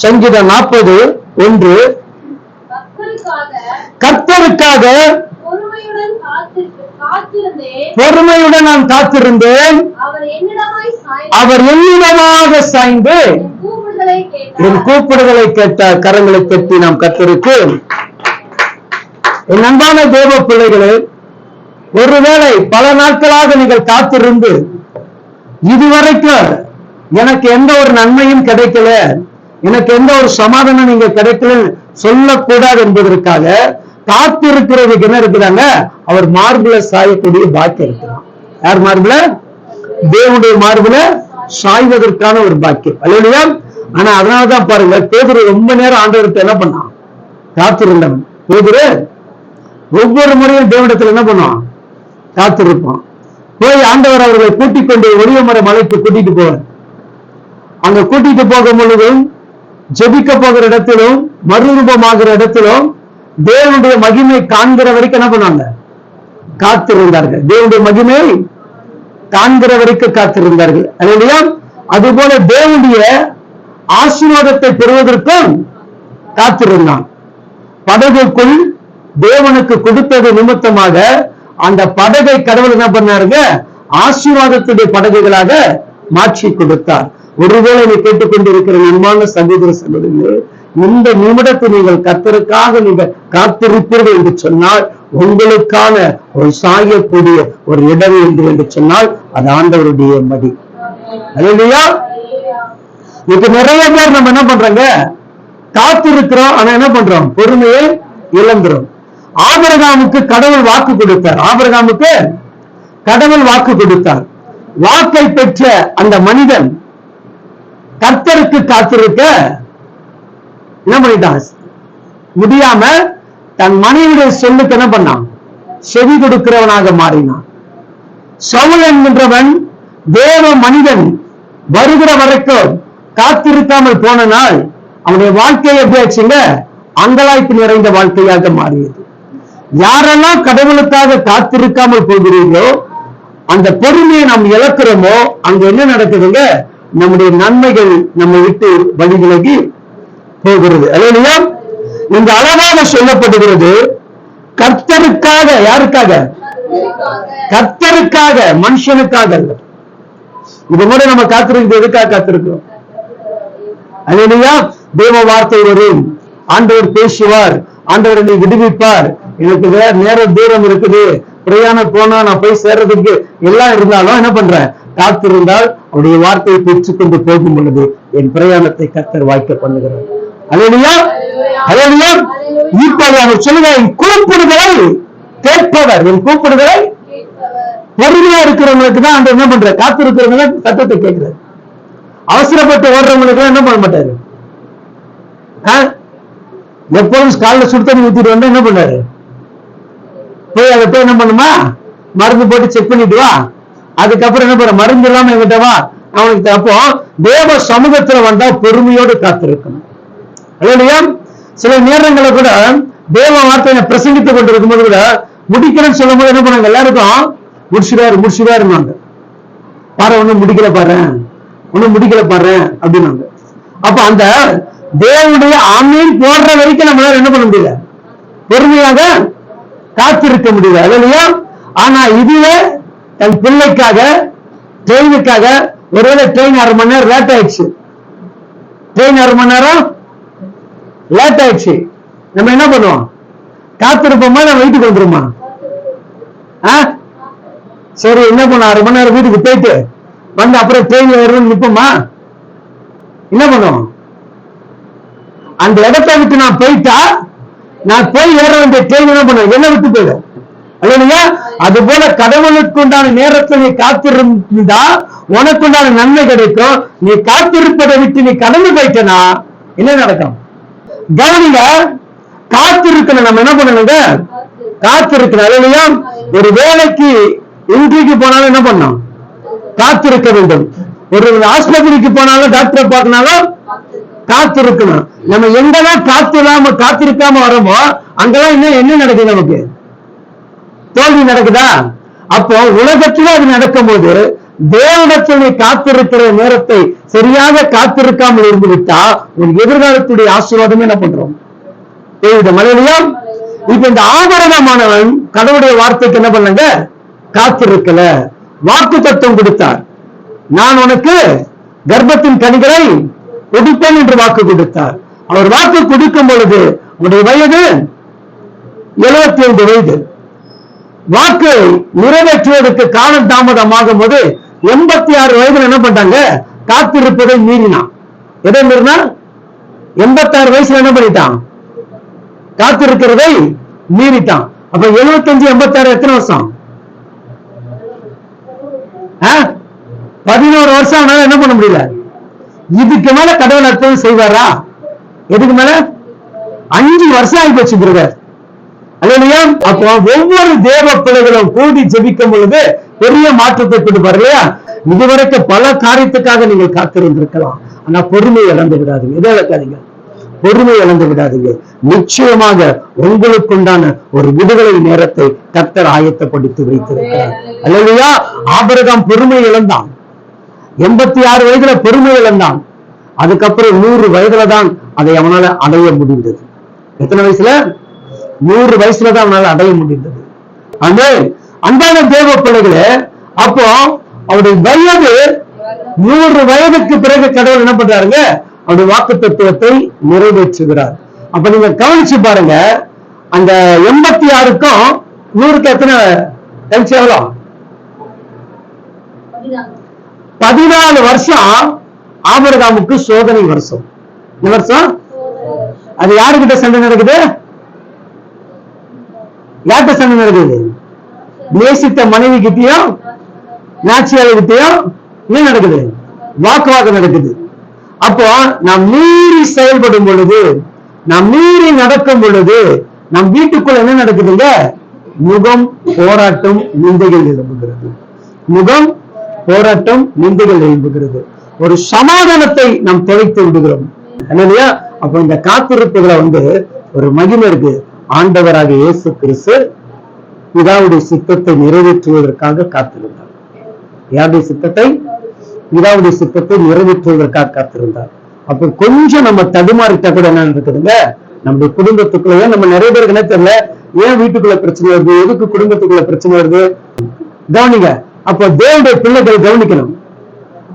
சங்கீதம் நாற்பது ஒன்று. கர்த்தருக்காக கர்த்தருக்காக பொறுமையுடன் நான் காத்திருந்தேன். அவர் என்னிடமாக சாய்ந்து என் கூப்பிடுதலை கேட்டார். கரங்களை தட்டி நாம் கர்த்தருக்கு. என் அன்பான தேவ பிள்ளைகளே ஒருவேளை பல நாட்களாக நீங்கள் காத்திருந்து இதுவரைக்கும் எனக்கு எந்த ஒரு நன்மையும் கிடைக்கல. எனக்கு எந்த ஒரு சமாதானம் நீங்க கிடைக்கல சொல்லக்கூடாது என்பதற்காக காத்திருக்கிறதுக்கு என்ன இருக்கிறாங்க அவர் மார்புல சாயக்கூடிய பாக்கியம் இருக்கிறான் யார் மார்புல? தேவனுடைய மார்புல சாய்வதற்கான ஒரு பாக்கியம். அல்லையா ஆனா அதனாலதான் பாருங்க பேதுரு ரொம்ப நேரம் ஆண்டவர்கிட்ட என்ன பண்ணான்? காத்திருந்தவன். பேதுரு ஒவ்வொரு முறையும் தேவனிடத்துல என்ன பண்ணுவான்? காத்திருப்பான். போய் ஆண்டவர் அவர்களை கூட்டிக் கொண்டு ஒளியமர மலைக்கு கூட்டிட்டு போவார். அங்க கூட்டிட்டு போகும் பொழுதும் ஜெபிக்க போகிற இடத்திலும் மறுரூபமாகிற இடத்திலும் தேவனுடைய மகிமை காண்கிற வரைக்கும் என்ன பண்ணாங்க காத்திருந்தார்கள். தேவனுடைய மகிமை காண்கிற வரைக்கும் காத்திருந்தார்கள். அது அதுபோல தேவனுடைய ஆசீர்வாதத்தை பெறுவதற்கும் காத்திருந்தான். படகுக்குள் தேவனுக்கு கொடுத்தது நிமித்தமாக அந்த படகை கடவுள் என்ன பண்ணாருங்க? ஆசீர்வாதத்துடைய படகுகளாக மாற்றி கொடுத்தார். ஒருவேளை நீ கேட்டுக்கொண்டிருக்கிற அன்பான சகோதர சகோதரிகளே இந்த நிமிடத்தை நீங்கள் கத்தருக்காக நீங்கள் காத்திருப்பீர்கள் என்று சொன்னால் உங்களுக்கான ஒரு சாயக்கூடிய ஒரு இடம் என்று என்று சொன்னால் அது ஆண்டவருடைய மடி. இல்லையா இப்ப நிறைய பேர் நம்ம என்ன பண்றாங்க? காத்திருக்கிறோம் ஆனா என்ன பண்றோம்? பொறுமையை இழந்துரும் ஆபரகாமுக்கு கடவுள் வாக்கு கொடுத்தார். ஆபரகாமுக்கு கடவுள் வாக்கு கொடுத்தார். வாக்கை பெற்ற அந்த மனிதன் கர்த்தருக்கு காத்திருக்க என்ன பண்ணிட்டான் முடியாம தன் மனைவியுடைய சொல்லுக்கு என்ன பண்ணான்? செவி கொடுக்கிறவனாக மாறினான். சவுல் என்கின்றவன் தேவ மனிதன். வருகிற வரைக்கும் காத்திருக்காமல் போன நாள் அவனுடைய வாழ்க்கை எப்படி ஆச்சுங்க? அங்கலாய்ப்பு நிறைந்த வாழ்க்கையாக மாறியது. யாரெல்லாம் கடவுளுக்காக காத்திருக்காமல் போகிறீர்களோ அந்த பொறுமையை நாம் இழக்கிறோமோ அங்க என்ன நடக்குதுங்க? நம்முடைய நன்மைகள் நம்மை விட்டு வழி விலகி போகிறது. இல்லையா இந்த அழகாக சொல்லப்படுகிறது. கர்த்தருக்காக யாருக்காக? கர்த்தருக்காக மனுஷனுக்காக அல்ல. இது கூட நம்ம காத்திருக்கிறது எதுக்காக காத்திருக்கிறோம்? அல்லையா? தேவ வார்த்தை வரும். ஆண்டவர் பேசுவார். ஆண்டவர் என்னை விடுவிப்பார். எனக்கு வேற நேர தூரம் இருக்குது. பிரயாணம் போனா நான் போய் சேர்றதுக்கு எல்லாம் இருந்தாலும் என்ன பண்றேன்? காத்திருந்தால் அவருடைய வார்த்தையை பெற்றுக்கொண்டு போகும் பொழுது என் பிரயாணத்தை கத்தர் வாய்க்க பண்ணுகிறார். அலையா அலையா இப்போது அவர் சொல்லுவார் என் கூப்பிடுதலை கேட்பவர் என் கூப்பிடுதலை பொறுமையா இருக்கிறவங்களுக்கு தான் அந்த என்ன பண்ற காத்திருக்கிறவங்க சத்தத்தை கேட்கிறார். அவசரப்பட்டு ஓடுறவங்களுக்கு என்ன பண்ண மாட்டாரு? ஆ? எப்போதும் காலில் சுடுத்தண்ணி ஊத்திட்டு வந்தா என்ன பண்ணாரு? போய் அதை போய் என்ன பண்ணுமா? மருந்து போட்டு செக் பண்ணிட்டு வா. அதுக்கப்புறம் என்ன பண்ண மருந்து இல்லாம விட்டவா அவனுக்கு அப்போ தேவ சமூகத்துல வந்தா பொறுமையோடு காத்திருக்கணும். இல்லையா சில நேரங்களை கூட தேவ வார்த்தையை பிரசங்கித்துக் கொண்டிருக்கும் போது கூட முடிக்கிறேன்னு சொல்லும் போது என்ன பண்ணாங்க எல்லாருக்கும் முடிச்சுடாரு முடிச்சுடாருன்னாங்க பாரு ஒண்ணும் முடிக்கல பாரு. ஒண்ணும் முடிக்கல பாரு அப்படின்னாங்க அப்ப அந்த தேவனுடைய ஆமீன் போடுற வரைக்கும் நம்மளால என்ன பண்ண முடியல? பொறுமையாக காத்திருக்க முடியல. இல்லையா ஆனா இதுவே தன் பிள்ளைக்காக ட்ரெயினுக்காக ஒருவேளை ட்ரெயின் அரை மணி நேரம் லேட் ஆயிடுச்சு. ட்ரெயின் அரை மணி நேரம் லேட் ஆயிடுச்சு. நம்ம என்ன பண்ணுவோம்? காத்திருப்போமா நம்ம வீட்டுக்கு வந்துருமா? ஆ? சரி என்ன பண்ணும் அரை மணி நேரம் வீட்டுக்கு போயிட்டு வந்து அப்புறம் ட்ரெயின்ல ஏறணும் நிப்போமா? என்ன பண்ணுவோம்? அந்த இடத்த விட்டு நான் போயிட்டா நான் போய் ஏற வேண்டிய ட்ரெயின் என்ன பண்ணுவேன்? என்ன விட்டு போயிடும். இல்லையா அது போல கடவுளுக்கு உண்டான நேரத்தை நீ காத்திருந்தா உனக்கு உண்டான நன்மை கிடைக்கும். நீ காத்திருப்பதை விட்டு நீ கடந்து போயிட்டனா? என்ன நடக்கும்? கவனிங்க காத்திருக்கணும் நம்ம என்ன பண்ணணுங்க? காத்திருக்கணும் இல்லையா ஒரு வேலைக்கு இன்றைக்கு போனாலும் என்ன பண்ணும் காத்திருக்க வேண்டும். ஒரு ஆஸ்பத்திரிக்கு போனாலும் டாக்டரை பார்க்கனாலும் காத்திருக்கணும். நம்ம எங்கெல்லாம் காத்து இல்லாம காத்திருக்காம வரோமோ அங்கெல்லாம் இன்னும் என்ன நடக்குது நமக்கு? தோல்வி நடக்குதா? அப்போ உலகத்துல அது நடக்கும்போது தேவனத்தில் நீ காத்திருக்கிற நேரத்தை சரியாக காத்திருக்காமல் இருந்து விட்டா உன் எதிர்காலத்துடைய ஆசீர்வாதம் என்ன பண்றோம்? இந்த மலையிலையா? இப்ப இந்த ஆபரணமானவன் கடவுளுடைய வார்த்தைக்கு என்ன பண்ணுங்க காத்திருக்கல. வாக்கு தத்துவம் கொடுத்தார். நான் உனக்கு கர்ப்பத்தின் கனிகளை கொடுப்பேன் என்று வாக்கு கொடுத்தார். அவர் வாக்கு கொடுக்கும் பொழுது உன்னுடைய வயது எழுபத்தி ஐந்து வயது. வாக்கு நிறைவேற்றுவதற்கு காலம் தாமதமாகும் போது எண்பத்தி ஆறு வயதுல என்ன பண்றாங்க காத்திருப்பதை மீறினான். எதை மீறினா எண்பத்தாறு வயசுல என்ன பண்ணிட்டான்? காத்திருக்கிறதை மீறிட்டான். அப்ப 75 எண்பத்தாறு எத்தனை வருஷம்? பதினோரு வருஷம் ஆனாலும் என்ன பண்ண முடியல? இதுக்கு மேல கடவுள் அற்புதம் செய்வாரா? எதுக்கு மேல? அஞ்சு வருஷம் ஆகி போச்சு பிரதர் இல்லையா அப்போ ஒவ்வொரு தேவ பிள்ளைகளும் கூடி ஜெபிக்கும் பொழுது பெரிய மாற்றத்தை கொடுப்பார் இல்லையா? இதுவரைக்கும் பல காரியத்துக்காக நீங்கள் காத்திருந்திருக்கலாம். ஆனா பொறுமை இழந்து விடாதீங்க. எதை இழக்காதீங்க? பொறுமை இழந்து விடாதீங்க. நிச்சயமாக உங்களுக்குண்டான ஒரு விடுதலை நேரத்தை கத்தர் ஆயத்தப்படுத்தி வைத்திருக்கிறார். அல்லையா ஆபரகம் பொறுமை இழந்தான். எண்பத்தி ஆறு வயதுல பொறுமை இழந்தான். அதுக்கப்புறம் நூறு வயதுல தான் அதை அவனால அடைய முடிந்தது. எத்தனை வயசுல? நூறு வயசுல தான் அவனால் அடைய முடிந்தது. அந்த அன்பான தேவ பிள்ளைகளே அப்போ அவருடைய வயது நூறு வயதுக்கு பிறகு கடவுள் என்ன பண்றாருங்க? அவருடைய வாக்கு தத்துவத்தை நிறைவேற்றுகிறார். அப்ப நீங்க கவனிச்சு பாருங்க அந்த எண்பத்தி ஆறுக்கும் நூறுக்கு எத்தனை? கழிச்சு எவ்வளோ பதினாலு வருஷம் ஆபரகாமுக்கு சோதனை வருஷம். இந்த வருஷம்? அது யாருக்கிட்ட சண்டை நடக்குது? யார்கிட்ட சண்டை நடக்குது நேசித்த மனைவி கிட்டயும் நாச்சியார் கிட்டயும் என்ன நடக்குது? வாக்குவாதம் நடக்குது. அப்போ நாம் மீறி செயல்படும் பொழுது நாம் மீறி நடக்கும் பொழுது நம் வீட்டுக்குள்ள என்ன நடக்குதுங்க? முகம் போராட்டம் நிந்தைகள் எழுப்புகிறது முகம் போராட்டம் நிந்தைகள் எழுப்புகிறது ஒரு சமாதானத்தை நாம் தொலைத்து விடுகிறோம். இல்லையா அப்ப இந்த காத்திருப்புகளை வந்து ஒரு மகிமை இருக்கு. ஆண்டவராக இயேசு கிறிஸ்து பிதாவுடைய சித்தத்தை நிறைவேற்றுவதற்காக காத்திருந்தார். யாருடைய சித்தத்தை? பிதாவுடைய சித்தத்தை நிறைவேற்றுவதற்காக காத்திருந்தார். அப்ப கொஞ்சம் நம்ம தடுமாறிட்டா கூட என்ன இருக்குதுங்க நம்முடைய குடும்பத்துக்குள்ளேயே நம்ம நிறைய பேருக்கு என்ன தெரியல? ஏன் வீட்டுக்குள்ள பிரச்சனை வருது? எதுக்கு குடும்பத்துக்குள்ள பிரச்சனை வருது? கவனிங்க. அப்ப தேவனுடைய பிள்ளைகளை கவனிக்கணும்.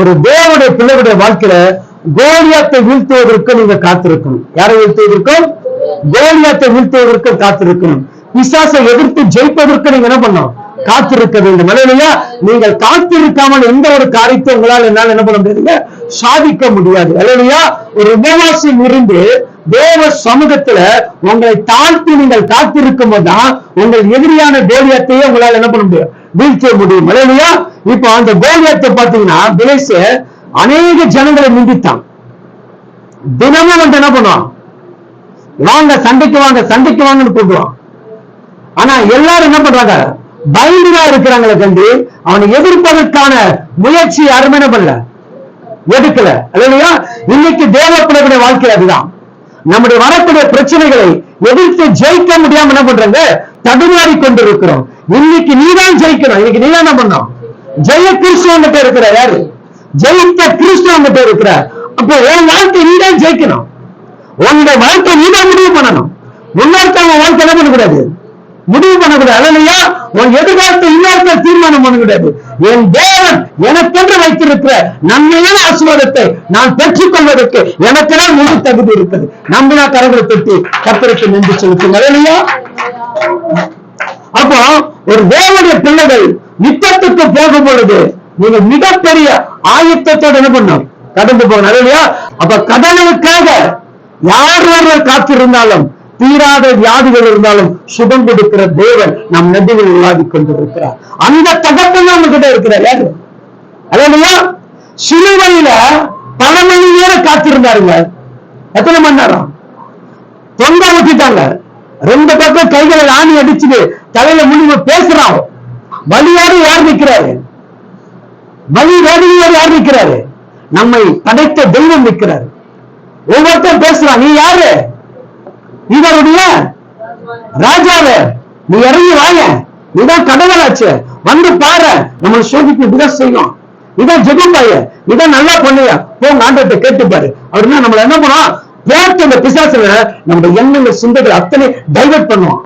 ஒரு தேவனுடைய பிள்ளைகளுடைய வாழ்க்கையில கோலியாத்தை வீழ்த்துவதற்கு நீங்க காத்திருக்கணும். யாரை வீழ்த்துவதற்கும்? கோலியாத்தை வீழ்த்துவதற்கு காத்திருக்கணும். பிசாசை எதிர்த்து ஜெயிப்பதற்கு நீங்க என்ன பண்ணணும்? காத்திருக்க வேண்டும். இல்லையா நீங்கள் காத்திருக்காமல் எந்த ஒரு காரியத்தை உங்களால் என்னால் என்ன பண்ண முடியாதுங்க? சாதிக்க முடியாது. இல்லையா ஒரு உபவாசம் இருந்து தேவ சமூகத்துல உங்களை தாழ்த்தி நீங்கள் காத்திருக்கும் போதுதான் உங்கள் எதிரியான கோலியத்தையே உங்களால் என்ன பண்ண முடியும்? வீழ்த்த முடியும். இல்லையா இப்போ அந்த கோலியத்தை பாத்தீங்கன்னா பிலேசு அநேக ஜனங்களை நிந்தித்தான். தினமும் வந்து என்ன பண்ணுவான்? வாங்க சண்டைக்கு வாங்க சண்டைக்கு வாங்கன்னு கூப்பிடுவான். ஆனா எல்லாரும் என்ன பண்றாங்க? பயந்துதான் இருக்கிறாங்களே கண்டு அவனை எதிர்ப்பதற்கான முயற்சி யாருமே என்ன பண்ணல. எடுக்கல இல்லையா இன்னைக்கு தேவப்படக்கூடிய வாழ்க்கை அதுதான். நம்முடைய வரக்கூடிய பிரச்சனைகளை எதிர்த்து ஜெயிக்க முடியாம என்ன பண்றாங்க? தடுமாறி கொண்டிருக்கிறோம். இன்னைக்கு நீதான் ஜெயிக்கணும். இன்னைக்கு நீதான் என்ன பண்ணணும்? ஜெய கிறிஸ்துவங்கிட்ட இருக்கிற யாரு? ஜெயித்த கிறிஸ்துவங்கிட்ட இருக்கிற அப்போ என் வாழ்க்கை நீதான் ஜெயிக்கணும். உங்க வாழ்க்கை நீதான் முடிவு பண்ணணும். முன்னோர்த்தவங்க வாழ்க்கை என்ன பண்ணக்கூடாது முடிவு பண்ணக்கூடாது. இல்லையா உன் எதிர்காலத்தை இன்னொருத்தர் தீர்மானம் பண்ணக்கூடாது. என் தேவன் எனக்கென்று வைத்திருக்கிற நன்மையான ஆசீர்வாதத்தை நான் பெற்றுக் கொள்வதற்கு எனக்கெல்லாம் முழு தகுதி இருக்குது நம்மளா கரங்களை தொட்டு கத்தருக்கு நின்று செலுத்துங்க இல்லையா அப்போ ஒரு தேவனுடைய பிள்ளைகள் நித்தத்துக்கு போகும் பொழுது நீங்க மிகப்பெரிய ஆயத்தத்தோட என்ன பண்ணும் கடந்து போகணும். இல்லையா அப்ப கடலுக்காக யார் ஒருவர் காத்திருந்தாலும் தீராத வியாதிகள் இருந்தாலும் சுகம் கொடுக்கிற தேவன் நம் நதியில் விவாதி கொண்டிருக்கிறார். அந்த தகப்பன் நம்ம கிட்ட இருக்கிறார். யாரு? இல்லையா சிலுவையில பல மணி நேரம் காத்திருந்தாருங்க. எத்தனை மணி நேரம்? தொண்டை ஊத்திட்டாங்க. ரெண்டு பக்கம் கைகளை ஆணி அடிச்சுது தலையில முடிவு பேசுறான். வழியோடு யார் நிற்கிறாரு வழி வேடிக்கையோடு யார் நிற்கிறாரு நம்மை படைத்த தெய்வம் நிற்கிறாரு ஒவ்வொருத்தரும் பேசுறான். நீ யாரு? இவருடைய ராஜாவே. நீ இறங்கி வாங்க. நீதான் கடவுளாச்சு. வந்து பாரு. நம்மளை சோதிக்கு இதுதான் செய்யும். இதான் ஜெகம்பாய இதான் நல்லா பண்ணுங்க போங்க ஆண்டத்தை கேட்டுப்பாரு அப்படின்னா நம்மள என்ன பண்ணுவோம் போட்டு அந்த பிசாசுல நம்ம எண்ணங்கள் சிந்தைகள் அத்தனை டைவர்ட் பண்ணுவான்.